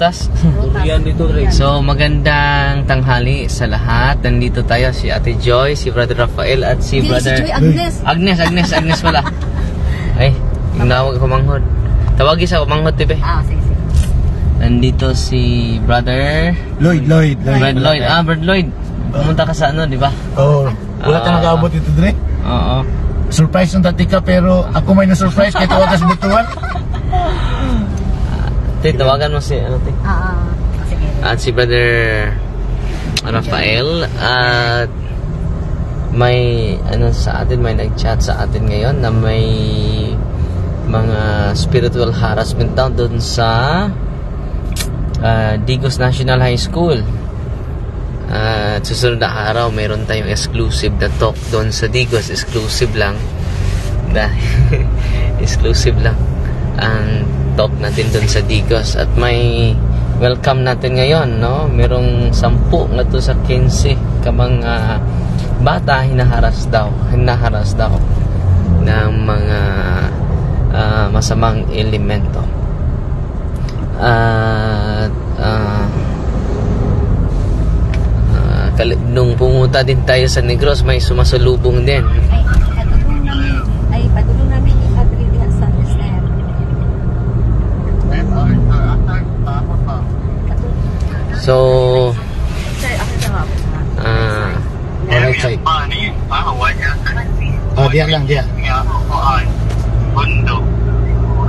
Tas, Yan dito rin. so magandang tanghali sa lahat. Nandito tayo si Ate Joy, si Brother Rafael at si Hindi, si Brother Joy Agnes. Agnes, Agnes, Agnes pala. Ay, yung nawag ko manghod. Tawagi sa manghod, tipe. Ah, sige, sige. Nandito si Brother Lloyd, Lloyd, Lloyd. Brad Lloyd. Ah, Brad Lloyd. Pumunta ka sa ano, di ba? Oo. Wala ka Ah. nag-aabot dito, Dre. Oo. Surprise ng tati ka, pero ako may na-surprise kaya tawagas butuan. Te, tawagan mo si, ano, te? Ah, ah, sige. At si Brother Rafael. At may, ano sa atin, may nag-chat sa atin ngayon na may mga spiritual harassment daw doon sa ah, Digos National High School. At susunod na araw, meron tayong exclusive na talk doon sa Digos. Exclusive lang. Dahil, exclusive lang ang talk natin doon sa Digos. At may welcome natin ngayon, no? Merong sampu nga to sa 15 ka mga bata hinaharas daw. Hinaharas daw ng mga ah, masamang elemento. At ah, kali- nung pumunta din tayo sa Negros, may sumasalubong din. Ay, patulong namin, ay, patulong namin ipadri diha sa SM. Patulong. So, sa mga. ah, Alright, side. Oh, diya lang, diya.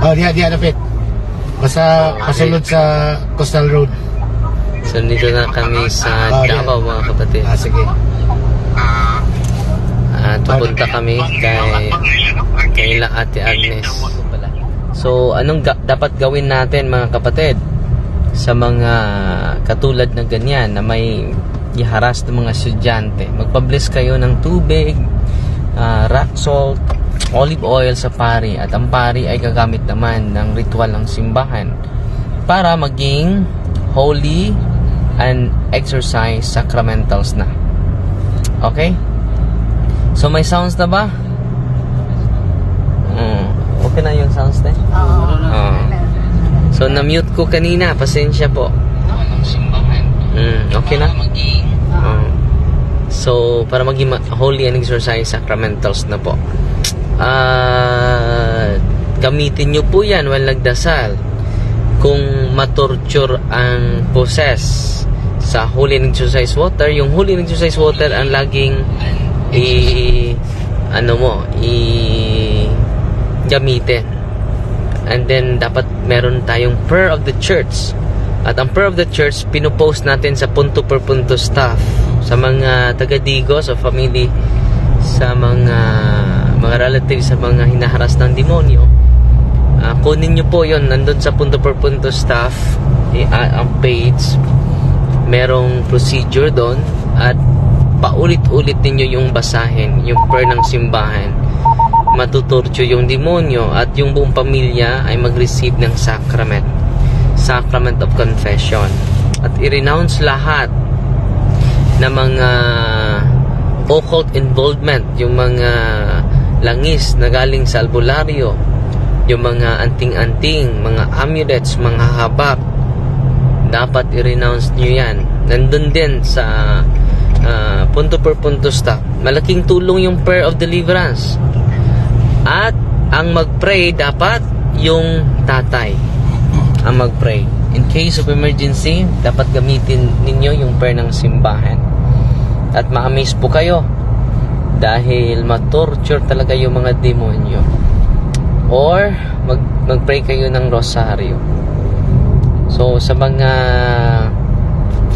Oh, diya, diya, lapit. Basta pasulod sa Coastal Road. so dito na kami sa Ah. Davao mga kapatid. Ah, sige. At pupunta kami kay kaila Ate Agnes. So, anong ga- dapat gawin natin mga kapatid sa mga katulad na ganyan na may iharas ng mga estudyante? Magpabless kayo ng tubig, ah, rock salt, olive oil sa pari at ang pari ay gagamit naman ng ritual ng simbahan para maging holy and exercise sacramentals na. Okay? So may sounds na ba? Mm, okay na yung sounds na? Oo. Oo. So na-mute ko kanina, pasensya po. Mm, okay na? Oo. So para maging ma- holy and exercise sacramentals na po. Ah, gamitin nyo po yan while nagdasal. Kung matorture ang possess sa holy and exercise water, yung holy and exercise water ang laging i ano mo, i gamitin. And then dapat meron tayong prayer of the church. At ang prayer of the church pinopost natin sa punto per punto staff sa mga taga-digo, sa family, sa mga mga relatives sa mga hinaharas ng demonyo. Ah, kunin nyo po yon nandun sa punto per punto staff eh, ah, ang page merong procedure doon at paulit-ulit ninyo yung basahin yung prayer ng simbahan matutorture yung demonyo at yung buong pamilya ay mag-receive ng sacrament sacrament of confession. At i-renounce lahat na mga occult involvement yung mga langis na galing sa albularyo yung mga anting-anting mga amulets, mga habak dapat i-renounce nyo yan. Nandun din sa ah, punto per punto stop. Malaking tulong yung prayer of deliverance at ang mag-pray dapat yung tatay ang mag-pray. In case of emergency, dapat gamitin ninyo yung prayer ng simbahan. At ma-amaze po kayo dahil ma-torture talaga yung mga demonyo. Or mag mag-pray kayo ng rosaryo. So sa mga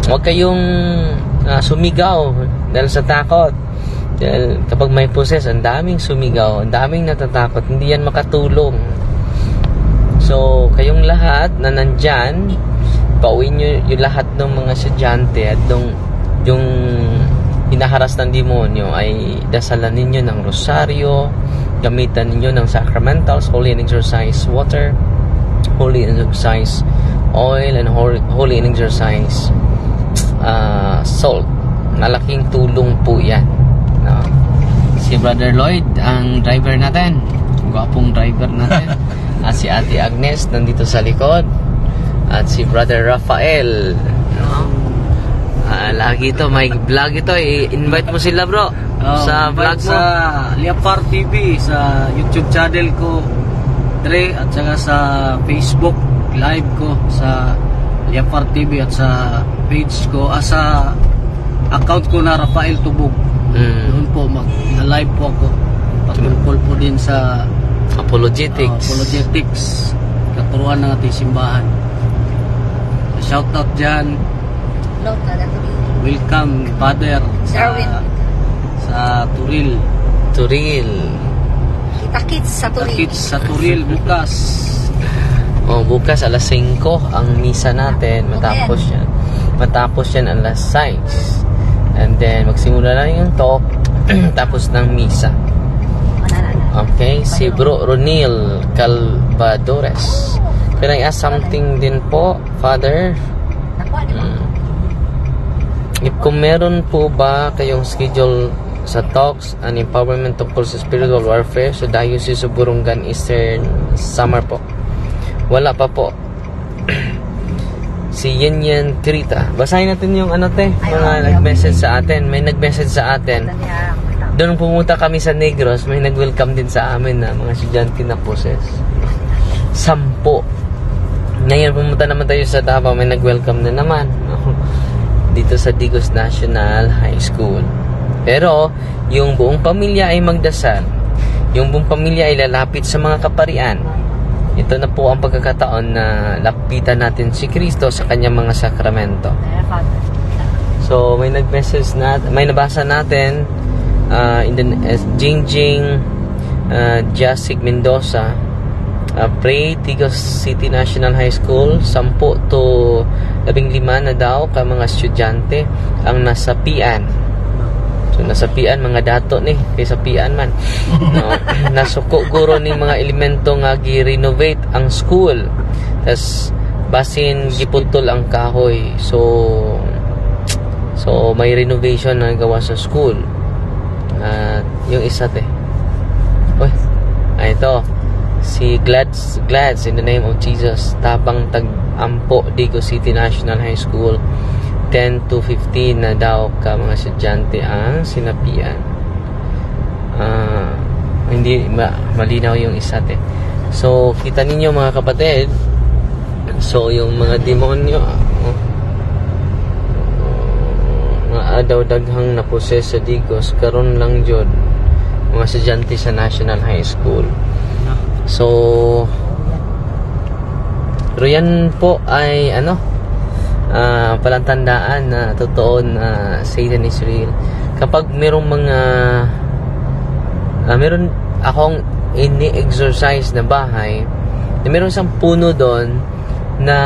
huwag kayong ah, sumigaw dahil sa takot. Dahil kapag may possess, ang daming sumigaw, ang daming natatakot, hindi yan makatulong. So, kayong lahat na nandyan, pauwi nyo yung lahat ng mga estudyante at yung, yung hinaharas ng demonyo ay dasalan ninyo ng rosaryo, gamitan ninyo ng sacramentals, holy and exercise water, holy and exercise oil, and holy and exercise uh, salt. Malaking tulong po yan. Si Brother Lloyd, ang driver natin. Gwapong driver natin. At si Ate Agnes, nandito sa likod. At si Brother Rafael. No? Ah, lagi to, may vlog ito. I-invite mo sila bro. Oh, sa vlog mo. Sa Liapar TV, sa YouTube channel ko, Dre, at saka sa Facebook live ko sa Liapar TV at sa page ko, ah, sa account ko na Rafael Tubog. Mm. Doon po, mag-live po ako. Patungkol po din sa Apologetics. uh, apologetics, katuruan ng ating simbahan. Shoutout dyan, Lord na dato rin. welcome Father Sherwin. sa, sa Turil. Turil. Kita-kits sa tuloy. Kids sa Turil bukas. Oh, bukas alas 5 ang misa natin. Matapos yan. Matapos yan alas 6. And then, magsimula na yung talk. tapos ng misa. Okay, si Bro Ronil Calvadores. Can I ask something din po, Father? Nakuha, di ba? Mm. If kung meron po ba kayong schedule sa talks and empowerment tungkol sa spiritual warfare sa Diocese of Burungan Eastern Summer po. Wala pa po. si Yen Yen Trita. Basahin natin yung ano te, mga nag-message sa atin. May nag-message sa atin. Doon pumunta kami sa Negros, may nag-welcome din sa amin na mga estudyante na poses. Sampo. Ngayon pumunta naman tayo sa Davao, may nag-welcome na naman. Dito sa Digos National High School. Pero, yung buong pamilya ay magdasal. Yung buong pamilya ay lalapit sa mga kaparian. Ito na po ang pagkakataon na lapitan natin si Kristo sa kanyang mga sakramento. So, may nag-message na, may nabasa natin uh, in the as Jingjing uh, Jasig Mendoza uh, pray Tigos City National High School 10 to 15 na daw ka mga estudyante ang nasapian So nasapian mga dato ni kay sapian man. No, nasuko guro ni mga elemento nga gi-renovate ang school. Tas basin giputol ang kahoy. So So may renovation na gawa sa school. At yung isa te. Uy, ay ito. Si Glads, Glads in the name of Jesus. Tabang tag Ampo, Digo City National High School. 10 to 15 na daw ka mga estudyante ang sinapian. Ah, hindi ma, malinaw yung isa te. So, kita ninyo mga kapatid. So, yung mga demonyo, oh, nga adaw daghang naposes sa Digos karon lang jud mga estudyante sa National High School. So pero yan po ay ano ah palatandaan na totoo na Satan is real. Kapag merong mga ah, meron akong ini-exercise na bahay na meron isang puno doon na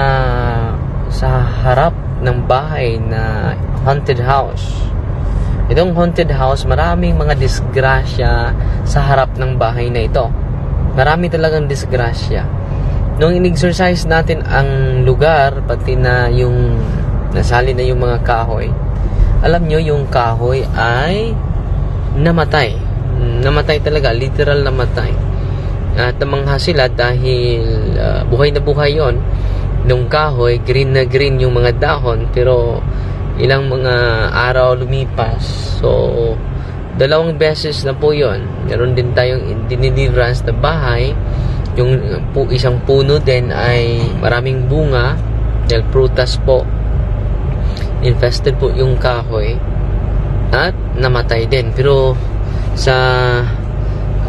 sa harap ng bahay na haunted house. Itong haunted house, maraming mga disgrasya sa harap ng bahay na ito. Marami talagang disgrasya. Nung in-exercise natin ang lugar, pati na yung nasali na yung mga kahoy, alam nyo, yung kahoy ay namatay. Namatay talaga, literal namatay. At namangha sila dahil ah, buhay na buhay yon nung kahoy, green na green yung mga dahon, pero ilang mga araw lumipas. So, dalawang beses na po yon Meron din tayong dinideliverance na bahay. Yung po, isang puno din ay maraming bunga dahil prutas po. Infested po yung kahoy at namatay din. Pero sa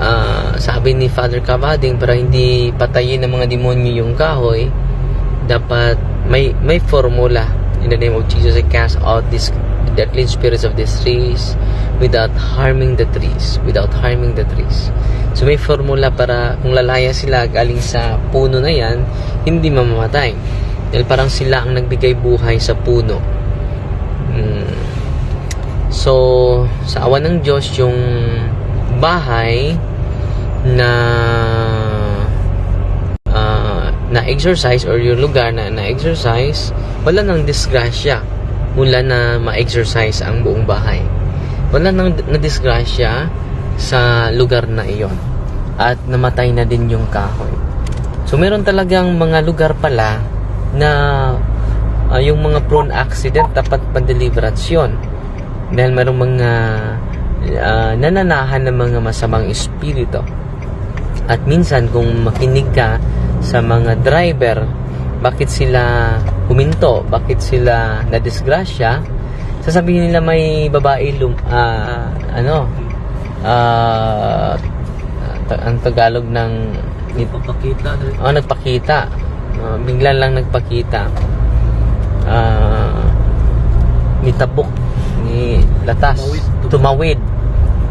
ah, sabi ni Father Cavading para hindi patayin ng mga demonyo yung kahoy, dapat may may formula in the name of Jesus I cast out this the clean spirits of these trees without harming the trees without harming the trees so may formula para kung lalaya sila galing sa puno na yan hindi mamamatay dahil parang sila ang nagbigay buhay sa puno Mm. so sa awan ng Diyos yung bahay na ah, na-exercise or yung lugar na na-exercise, wala nang disgrasya mula na ma-exercise ang buong bahay. Wala nang na-disgrasya sa lugar na iyon. At namatay na din yung kahoy. So, meron talagang mga lugar pala na ah, yung mga prone accident dapat pa-deliverance yun. Dahil mayroong mga ah, nananahan ng mga masamang espiritu. At minsan kung makinig ka sa mga driver, bakit sila huminto, bakit sila nadisgrasya, sasabihin nila may babae lum, ah, ano, ta- ang Tagalog ng Ipapakita, Dre. Oh, nagpakita. Uh, bigla lang nagpakita. Ah, nitabok ni latas Tumawid. tumawid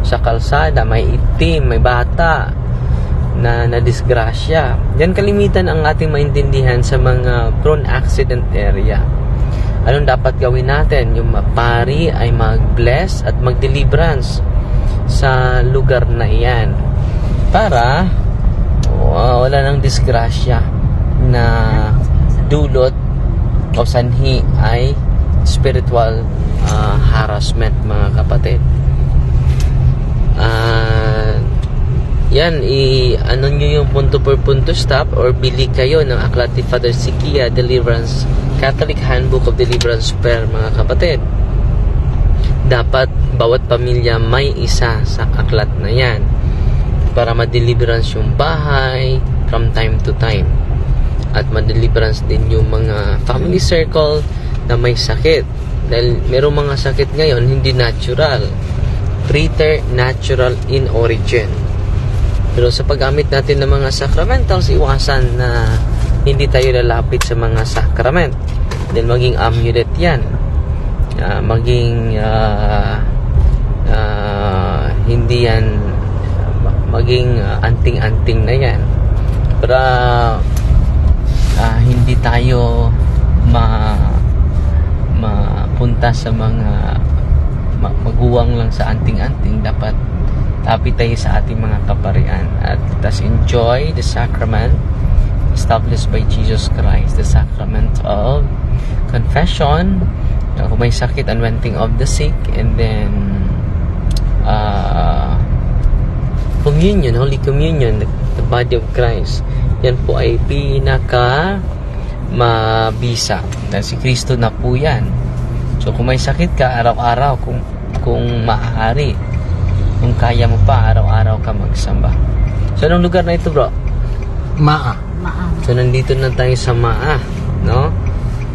sa kalsada may itim may bata na nadisgrasya yan kalimitan ang ating maintindihan sa mga prone accident area anong dapat gawin natin yung mapari ay mag-bless at mag-deliverance sa lugar na iyan para uh, wala nang disgrasya na dulot o sanhi ay spiritual uh, harassment mga kapatid. Ah, yan, i ano nyo yung punto per punto stop or bili kayo ng aklat ni Father Sikia Deliverance Catholic Handbook of Deliverance per mga kapatid. Dapat bawat pamilya may isa sa aklat na yan para ma-deliverance yung bahay from time to time. At ma-deliverance din yung mga family circle na may sakit. Dahil merong mga sakit ngayon hindi natural. Preternatural in origin. Pero sa paggamit natin ng mga sacramentals iwasan na hindi tayo lalapit sa mga sacrament. Dahil maging amulet yan. Ah, maging ah, hindi yan maging ah, anting-anting na yan. Para ah, hindi tayo ma mapunta sa mga ma- maguwang lang sa anting-anting. Dapat tapit tayo sa ating mga kaparian. At let us enjoy the sacrament established by Jesus Christ the sacrament of confession. Uh, kung may sakit anointing of the sick and then uh, communion, Holy Communion, the, the body of Christ. Yan po ay pinaka mabisa. Dahil si Kristo na po yan. So kung may sakit ka, araw-araw, kung, kung maaari, kung kaya mo pa, araw-araw ka magsamba. So anong lugar na ito bro? Maa. Maam. So nandito na tayo sa Maa, no?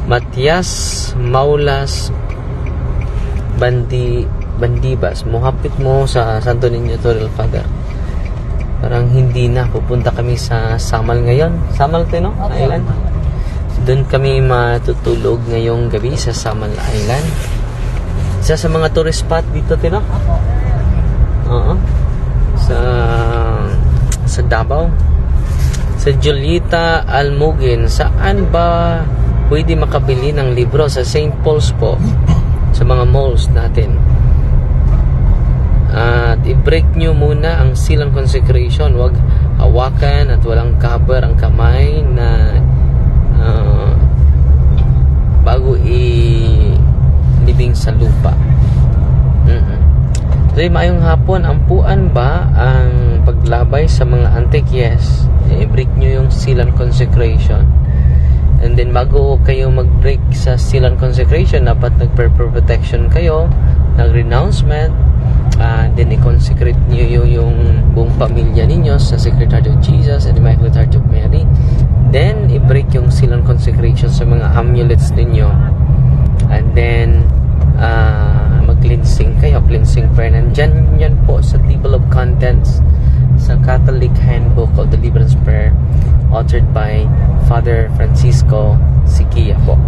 Matias Maulas Bandi Bandibas. Muhapit mo sa Santo Niño Toril Father. Parang hindi na pupunta kami sa Samal ngayon. Samal 'to no? Island. Doon kami matutulog ngayong gabi sa Samal Island. Isa sa mga tourist spot dito, Tino? Oo. Sa sa Davao sa Julieta Almugin, saan ba pwede makabili ng libro sa St. Paul's po sa mga malls natin? At i-break nyo muna ang silang consecration. Huwag hawakan at walang cover ang kamay na ah, bago i-libing sa lupa. mm So, maayong hapon, ampuan ba ang paglabay sa mga antik? Yes. I-break nyo yung seal and consecration. And then, bago kayo mag-break sa seal and consecration, dapat nag-prayer protection kayo, nag-renouncement, and then i-consecrate nyo yung, buong pamilya ninyo sa Sacred Heart of Jesus and Immaculate Heart of Mary. Then, i-break yung seal and consecration sa mga amulets ninyo. And then, ah, mag-cleansing kayo, cleansing prayer. Nandyan yan po sa table of contents sa Catholic Handbook of Deliverance Prayer authored by Father Francisco Siquia po.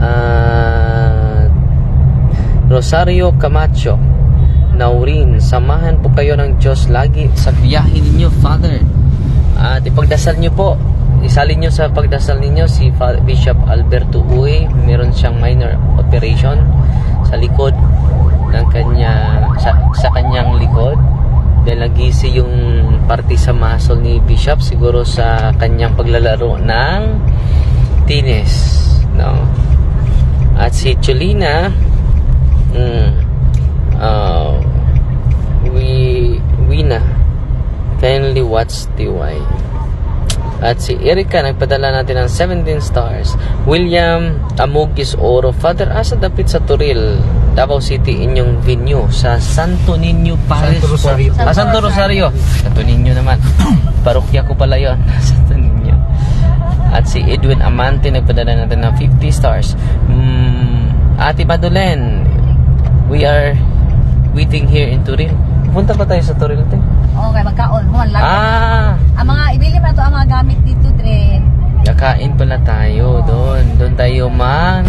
Ah, Rosario Camacho Naurin, samahan po kayo ng Diyos lagi sa biyahe ninyo, Father. At ipagdasal nyo po, isalin nyo sa pagdasal ninyo si Bishop Alberto Uy. Meron siyang minor operation sa likod ng kanya sa, sa kanyang likod dahil nagisi yung parte sa muscle ni Bishop siguro sa kanyang paglalaro ng tennis no at si Cholina mm, uh, we we na kindly watch TY At si Erika, nagpadala natin ng 17 stars. William Amugis Oro, Father, asa dapit sa Turil, Davao City, inyong venue sa Santo Niño Parish. Santo Rosario. Po. Ah, Santo Rosario. Santo Niño naman. Parokya ko pala yon Santo Niño. At si Edwin Amante, nagpadala natin ng 50 stars. Mm, Ate Madeline, we are waiting here in Turil. Punta pa tayo sa Turil, te? Okay, magkaon mo. Lang. Ah! Ang mga, ibili mo na to ang mga gamit dito, Dre. Kakain pala tayo doon. Doon tayo mag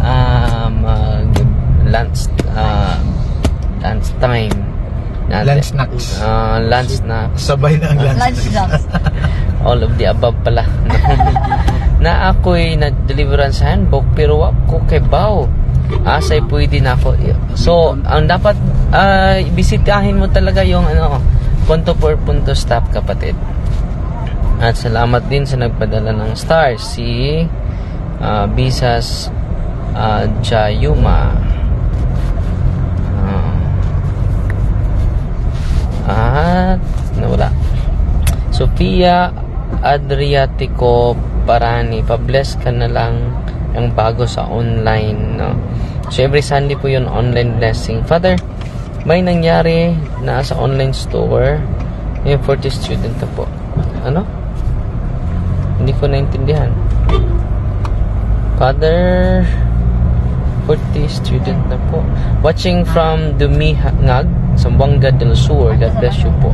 ah, mag lunch ah, lunch time. natin. Lunch snacks. Ah, lunch snacks. Sabay na ang lunch. Lunch jobs. All of the above pala. na ako'y na-deliverance handbook pero ako kay Bao. Asay pwede na ako. So, ang dapat ah, bisitahin mo talaga yung ano, punto per punto stop kapatid. At salamat din sa nagpadala ng stars si ah, Bisas ah, Jayuma. Ah, at nawala. Sofia Adriatico Parani, pa-bless ka na lang ang bago sa online, no? So, every Sunday po yun, online blessing. Father, may nangyari na sa online store, yung 40 student na po. Ano? Hindi ko naintindihan. Father, 40 student na po. Watching from Dumihangag, Zamboanga del Sur. God bless you po.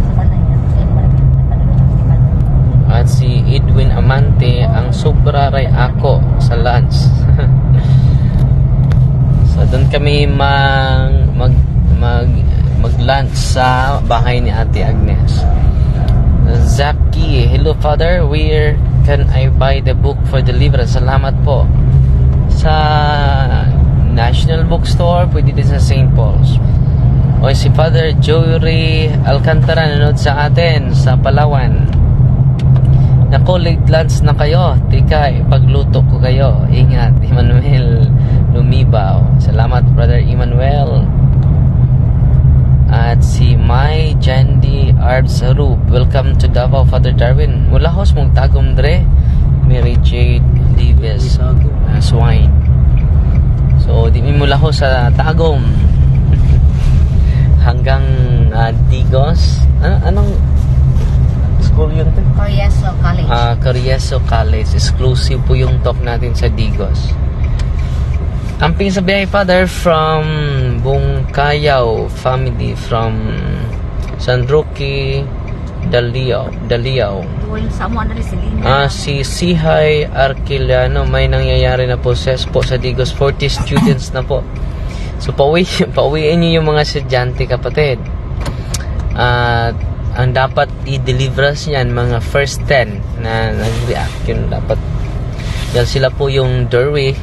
At si Edwin Amante, ang sobraray ako sa lunch. kami mag, mag, mag, mag-lunch sa bahay ni Ate Agnes. Zaki, hello father, where can I buy the book for deliverance? Salamat po. Sa National Bookstore, pwede din sa St. Paul's. O si Father Jory Alcantara nanood sa atin sa Palawan. Nako, late lunch na kayo. Tika, ipagluto ko kayo. Ingat, Emmanuel Lumibaw. Salamat, Brother Emmanuel. At si Mai Jandy Arbsarup. Welcome to Davao, Father Darwin. Mula hos mong tagom dre. Mary Jade Davis. Uh, swine. So, di mi mula ho sa tagom. Hanggang ah, Digos. Ano, anong school yun? te? Corieso College. Ah, Carrieso College. Exclusive po yung talk natin sa Digos. Amping sa biyahe, Father, from Bungkayaw family from San Roque, Daliao. Daliao. Doon sa mo na rin si Lina. Ah, si Sihay Arquiliano, may nangyayari na process po sa Digos. 40 students na po. So, pauwi, pauwiin niyo yung mga estudyante, kapatid. At ang dapat i-deliver niyan, mga first 10 na nag-react, yun dapat. Dahil sila po yung doorway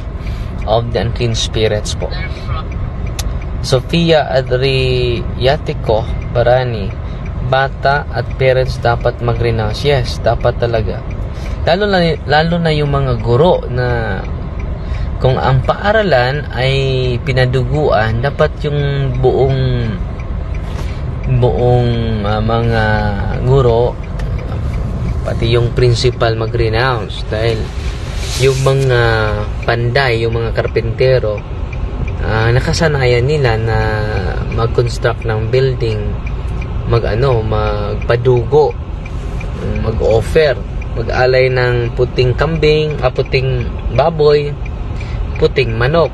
of the unclean spirits po. Sofia Adriatico Parani bata at parents dapat mag-renounce. Yes, dapat talaga. Lalo na, lalo na yung mga guro na kung ang paaralan ay pinaduguan, dapat yung buong buong ah, mga guro pati yung principal mag-renounce dahil yung mga panday, yung mga karpentero ah, nakasanayan nila na mag-construct ng building mag-ano, magpadugo mag-offer mag-alay ng puting kambing ah, puting baboy puting manok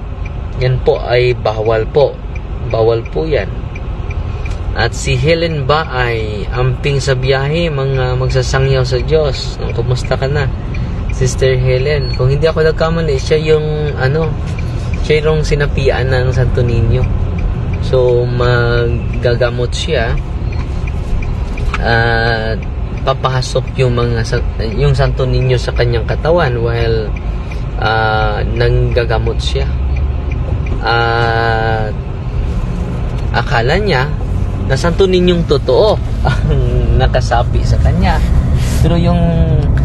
yan po ay bawal po bawal po yan at si Helen ba ay amping sa biyahe, mga magsasangyaw sa Diyos. Kumusta ka na? Sister Helen, kung hindi ako nagkamali, siya yung ano, siya yung sinapian ng Santo Niño. So, magagamot siya at papasok yung mga yung Santo Niño sa kanyang katawan while ah, nanggagamot siya. At akala niya na Santo Ninyong totoo ang nakasapi sa kanya. Pero yung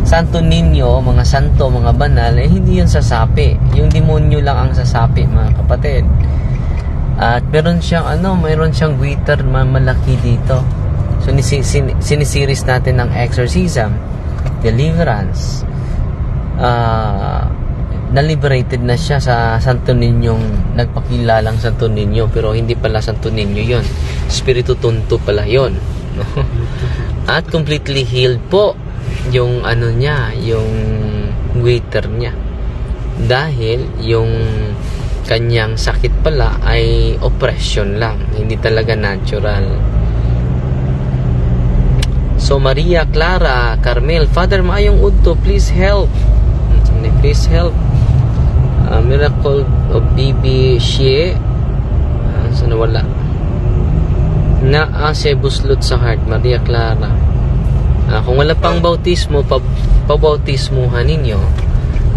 Santo Niño, mga santo, mga banal, eh, hindi yun sasapi. Yung demonyo lang ang sasapi, mga kapatid. At meron siyang ano, meron siyang guitar malaki dito. So nisi- sin- sinisiris natin ng exorcism. deliverance, ah, na-liberated na siya sa Santo Ninyong nagpakilalang Santo Niño pero hindi pala Santo Niño yon Espiritu Tunto pala yon at completely healed po yung ano niya yung waiter niya. Dahil yung kanyang sakit pala ay oppression lang hindi talaga natural. So Maria Clara Carmel Father maayong udto please help. Please help. Ah, miracle of baby Shie. Uh, sa nawala. Na ah, siya buslot sa heart Maria Clara Ah, kung wala pang bautismo pa, pabautismuhan ninyo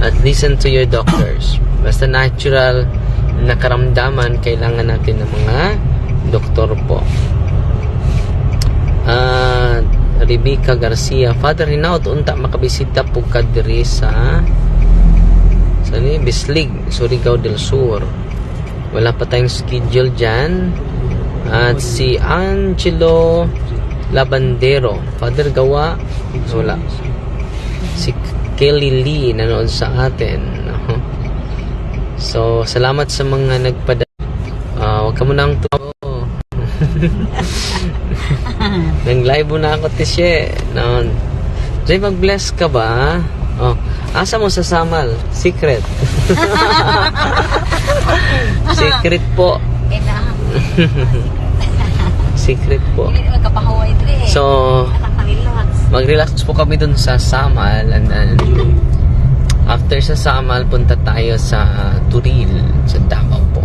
at listen to your doctors. Basta natural na karamdaman kailangan natin ng mga doktor po. At Rebecca Garcia Father Hinaut unta makabisita po ka diri sa sa ni Bislig Surigao del Sur. Wala pa tayong schedule dyan. At si Angelo Labandero. Father Gawa wala. Si Kelly Lee nanood sa atin. So salamat sa mga nagpada Ah, wag ka mo nang to nang live na ako tisye. No Jay mag-bless ka ba oh asa mo sa Samal? Secret. Secret po secret po. Naman kapahuway dre. so mag-relax po kami dun sa Samal and then after sa Samal punta tayo sa uh, Turil sa Davao po.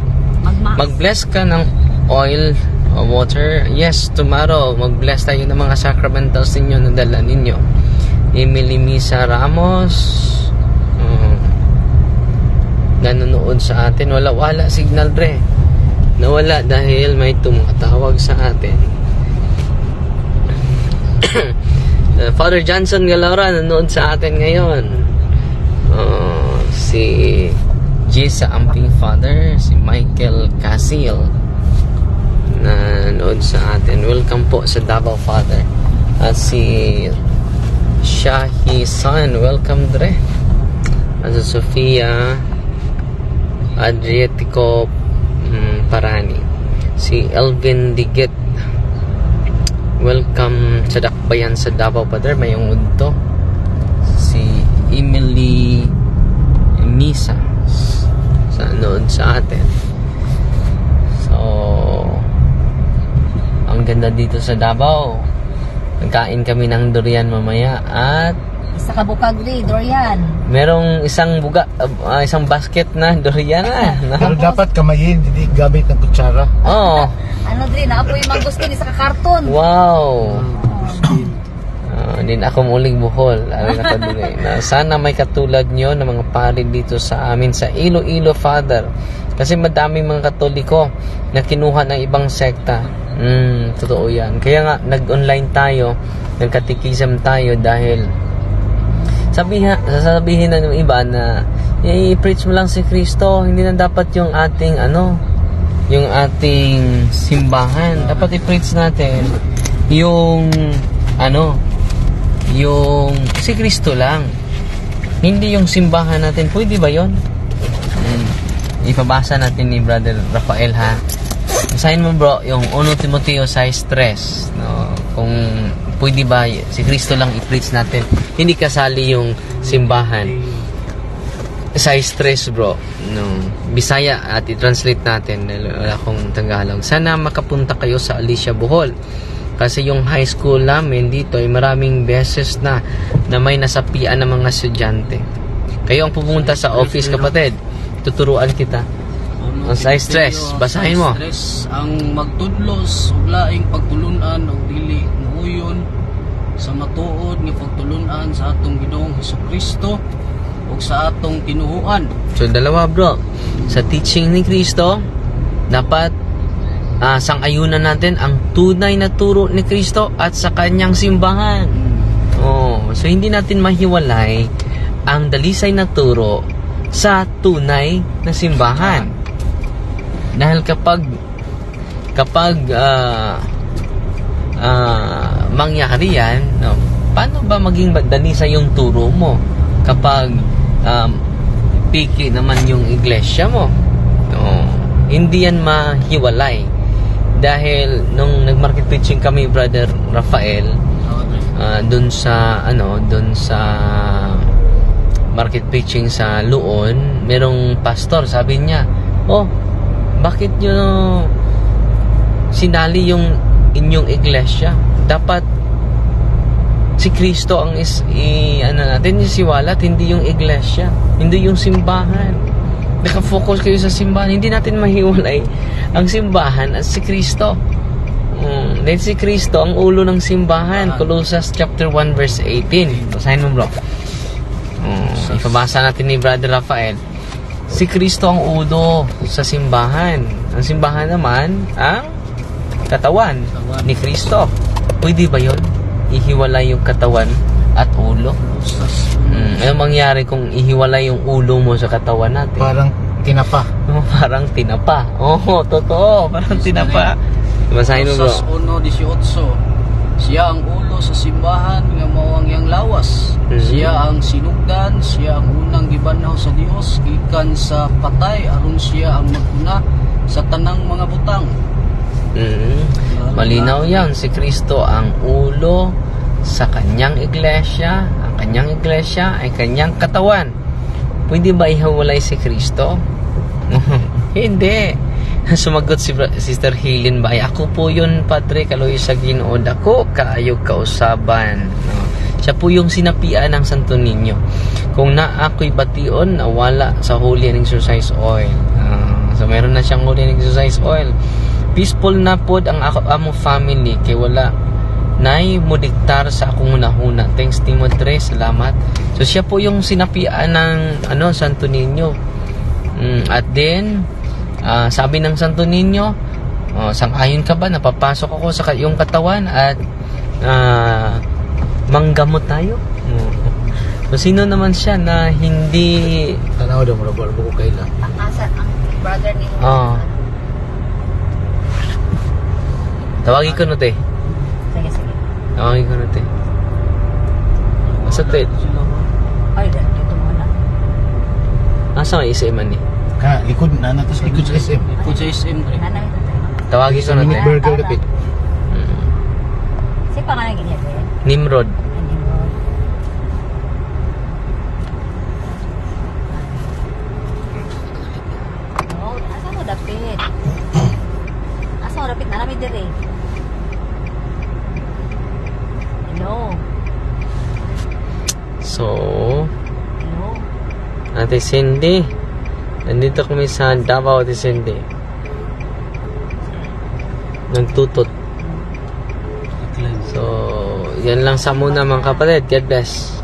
Mag-bless ka ng oil o water. Yes tomorrow mag-bless tayo ng mga sacramentals ninyo na dala ninyo. Emily Misa Ramos um, nanonood sa atin. Wala wala signal re nawala dahil may tumatawag sa atin Uh, Father Johnson Galora nanonood sa atin ngayon. Uh, si Jessa Amping Father, si Michael Casil nanonood sa atin. Welcome po sa Davao Father. At si Shahi San, welcome dre. At si Sofia Adriatico Parani. Si Elvin Digit Welcome sa Dakbayan sa Davao Father. May yung udto. Si Emily Misa sa nood sa atin. So, ang ganda dito sa Davao. Nagkain kami ng durian mamaya at Sa kabukag dre, Dorian. merong isang buga, ah, isang basket na durian na. Pero dapat kamayin, hindi gamit ng kutsara. oh, Ano dre, naapoy yung mangustin sa kakarton. wow. Ah, din ako muling buhol. Ano na kaduli. Na sana may katulad nyo ng mga pari dito sa amin sa Iloilo Father. Kasi madaming mga katoliko na kinuha ng ibang sekta. Mm, totoo yan. Kaya nga, nag-online tayo, nagkatikisan tayo dahil sabihin, sasabihin ng iba na i-preach mo lang si Kristo, hindi na dapat yung ating ano, yung ating simbahan. Dapat i-preach natin yung ano, yung si Kristo lang. Hindi yung simbahan natin. Pwede ba yon? Hmm. Ipabasa natin ni Brother Rafael ha. Basahin mo bro yung 1 Timoteo 6.3 no? Kung pwede ba si Kristo lang i-preach natin. Hindi kasali yung simbahan. 6.3 bro. No. Bisaya at i-translate natin. Wala akong Tagalog. Sana makapunta kayo sa Alicia Bohol. Kasi yung high school namin dito ay maraming beses na na may nasapian ng mga estudyante. Kayo ang pupunta sa office kapatid. Tuturuan kita. Ang size stress, basahin mo. Stress, ang magtudlos, ug laing pagtulunan og dili muyon sa matuod nga pagtulunan sa atong Ginoong Hesukristo ug sa atong kinuhuan. So dalawa bro. Sa teaching ni Kristo, dapat ah, sang-ayunan natin ang tunay na turo ni Kristo at sa kanyang simbahan. Oh, so hindi natin mahiwalay ang dalisay na turo sa tunay na simbahan. Dahil kapag kapag ah ah, mangyari yan, no, paano ba maging danisa yung turo mo kapag um, piki naman yung iglesia mo? No, hindi yan mahiwalay. Dahil nung nag-market preaching kami, Brother Rafael, ah, dun sa, ano, dun sa market preaching sa Luon, merong pastor, sabi niya, oh, bakit nyo sinali yung inyong iglesia? Dapat si Kristo ang is i, ano natin isiwalat hindi yung iglesia hindi yung simbahan. Nakafocus kayo sa simbahan hindi natin mahiwalay ang simbahan at si Kristo. Mm, dahil si Kristo ang ulo ng simbahan. Colossus chapter 1 verse 18 basahin mo bro. Mm, ipabasa natin ni Brother Rafael. Si Kristo ang ulo sa simbahan. Ang simbahan naman ang katawan. ni Kristo pwede ba yon ihiwalay yung katawan at ulo Mm, ano mangyari kung ihiwalay yung ulo mo sa katawan natin? Parang tinapa. Oh, parang tinapa. Oo, totoo. Parang tinapa. Basahin mo bro. Sa 1.18 Siya ang ulo sa simbahan nga mao ang iyang lawas. Mhm. Siya ang sinugdan, siya ang unang gibanaw sa Dios gikan sa patay aron siya ang maguna sa tanang mga butang. Mm. Malinaw yan. Si Kristo ang ulo sa kanyang iglesia. Ang kanyang iglesia ay kanyang katawan. Pwede ba ihiwalay si Kristo? Hindi. Sumagot si Sister Helen ba? Ako po yun, Padre, kaloy sa ginood. Ako, kaayog kausaban. No? Siya po yung sinapian ng Santo Niño. Kung na ako'y bation, nawala sa Holy and Exercise Oil. Ah, so, meron na siyang Holy and Exercise Oil. Peaceful na pod ang ako amo family kay wala nay mo diktar sa akong hunahuna. Thanks Timothy, salamat. So siya po yung sinapian ng ano Santo Niño. Mm, at then ah, sabi ng Santo Niño, oh, sang-ayon ka ba napapasok ako sa iyong katawan at ah, manggamot tayo? Mm. So sino naman siya na hindi Tanaw daw mo na buko kaila. Ang asa, ang brother ni Oo. Tawagin ko no te. Sige, sige. Tawagin ko no te. Asa te? Ay, dito muna. Asa may isa man ni? Ka, likod na natas likod sa SM. Ipod sa SM. Nanay ito tayo. Tawagin ko mini te. burger dapit. Mm. Si pangalan ganyan eh. Nimrod. Hindi mo. Oh, asa mo dapit? Asa mo dapit na namin dire? Hello. So, Hello. Ate Cindy. Nandito kami sa Davao, Ate Cindy. Nagtutot. So, yan lang sa muna mga kapatid. God bless.